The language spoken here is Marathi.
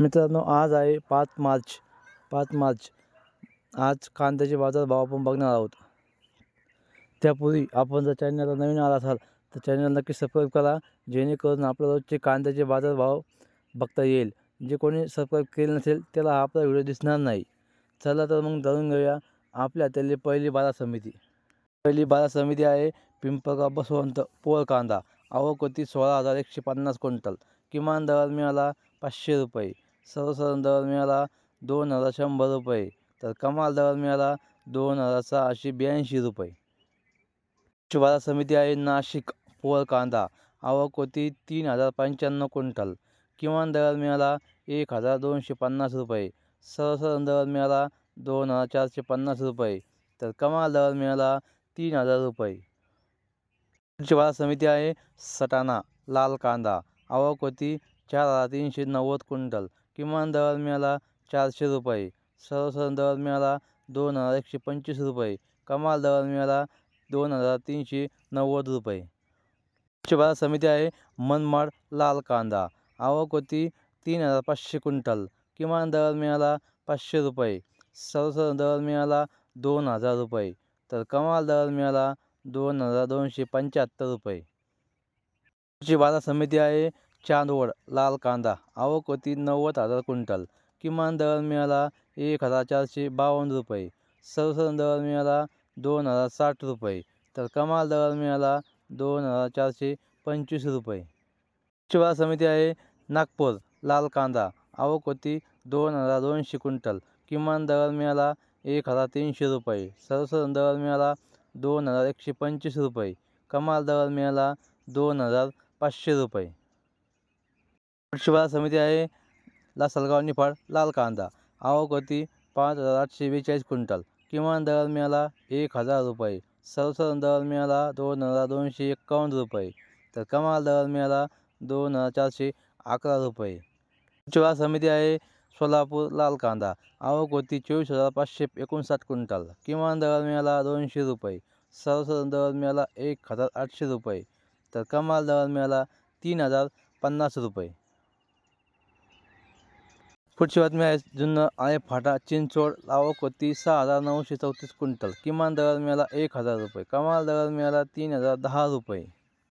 मित्रांनो आज आहे पाच मार्च. पाच मार्च. आज कांद्याचे बाजारभाव आपण बघणार आहोत. त्यापूर्वी आपण जर चॅनलला नवीन आला असाल तर चॅनल नक्की सबस्क्राईब करा जेणेकरून आपल्या रोजचे कांद्याचे बाजारभाव बघता येईल. जे कोणी सबस्क्राईब केले नसेल त्याला आपला व्हिडिओ दिसणार नाही. चला तर मग जाणून घेऊया आपल्या त्यातली पहिली बाजार समिती. पहिली बाजार समिती आहे पिंपळगाव बसवंत पोळ कांदा. आवक होती सोळा हजार एकशे पन्नास क्विंटल. किमान दर मिळाला पाचशे रुपये. सर्वसाधारण दर मिळाला दोन हजार शंभर रुपये. तर कमाल दर मिळाला दोन हजार सहाशे ब्याऐंशी रुपये. कृषी बाजार समिती आहे नाशिक पोळ कांदा आवक होती तीन हजार पंच्याण्णव क्विंटल. किमान दर मिळाला एक हजार दोनशे पन्नास रुपये. सर्वसाधारण दर मिळाला दोन हजार चारशे पन्नास रुपये. तर कमाल दर मिळाला तीन हजार रुपये. कृषी बाजार समिती आहे सटाणा लाल कांदा आवक होती चार हजार तीनशे नव्वद क्विंटल. किमान दर मिळाला चारशे रुपये. सर्वसाधारण दर मिळाला दोन हजार एकशे पंचवीस रुपये. कमाल दर मिळाला दोन हजार तीनशे नव्वद रुपये. कृषी बाजार समिती आहे मनमाड लाल कांदा. आवक होती तीन हजार पाचशे क्विंटल. किमान दर मिळाला पाचशे रुपये. सर्वसाधारण दर मिळाला दोन हजार रुपये. तर कमाल दर मिळाला दोन हजार दोनशे पंच्याहत्तर रुपये. कृषी बाजार समिती आहे चांदवड लाल कांदा आवक होती नव्वद हजार क्विंटल. किमान दर मिळाला एक हजार चारशे बावन्न रुपये. सर्वसाधारण दर मिळाला दोन हजार साठ रुपये. तर कमाल दर मिळाला दोन हजार चारशे पंचवीस रुपये. शिवार समिती आहे नागपूर लाल कांदा आवक होती दोन हजार दोनशे क्विंटल. किमान दर मिळाला एक हजार तीनशे रुपये. सर्वसाधारण दर मिळाला दोन हजार एकशे पंचवीस रुपये. कमाल दर मिळाला दोन हजार पाचशे रुपये. कृषी बाजार समिती आहे. लासलगाव निफाड लाल कांदा आवक होती पाच हजार आठशे बेचाळीस क्विंटल. किमान दर मिळाला एक हजार रुपये. सर्वसाधारण दर मिळाला दोन हजार दोनशे एक्कावन्न रुपये. तर कमाल दर मिळाला दोन हजार चारशे अकरा रुपये. कृषी बाजार समिती आहे सोलापूर लाल कांदा आवक होती चोवीस हजार पाचशे एकोणसाठ क्विंटल. किमान दर मिळाला दोनशे रुपये. सर्वसाधारण दर मिळाला एक हजार आठशे रुपये. तर कमाल दर मिळाला तीन हजार पन्नास रुपये. पुढची बातमी आहे. जुन्नर आहे फाटा चिंचोड लावक होती सहा हजार नऊशे चौतीस क्विंटल. किमान दर मिळाला एक हजार रुपये. कमाल दर मिळाला तीन हजार दहा रुपये.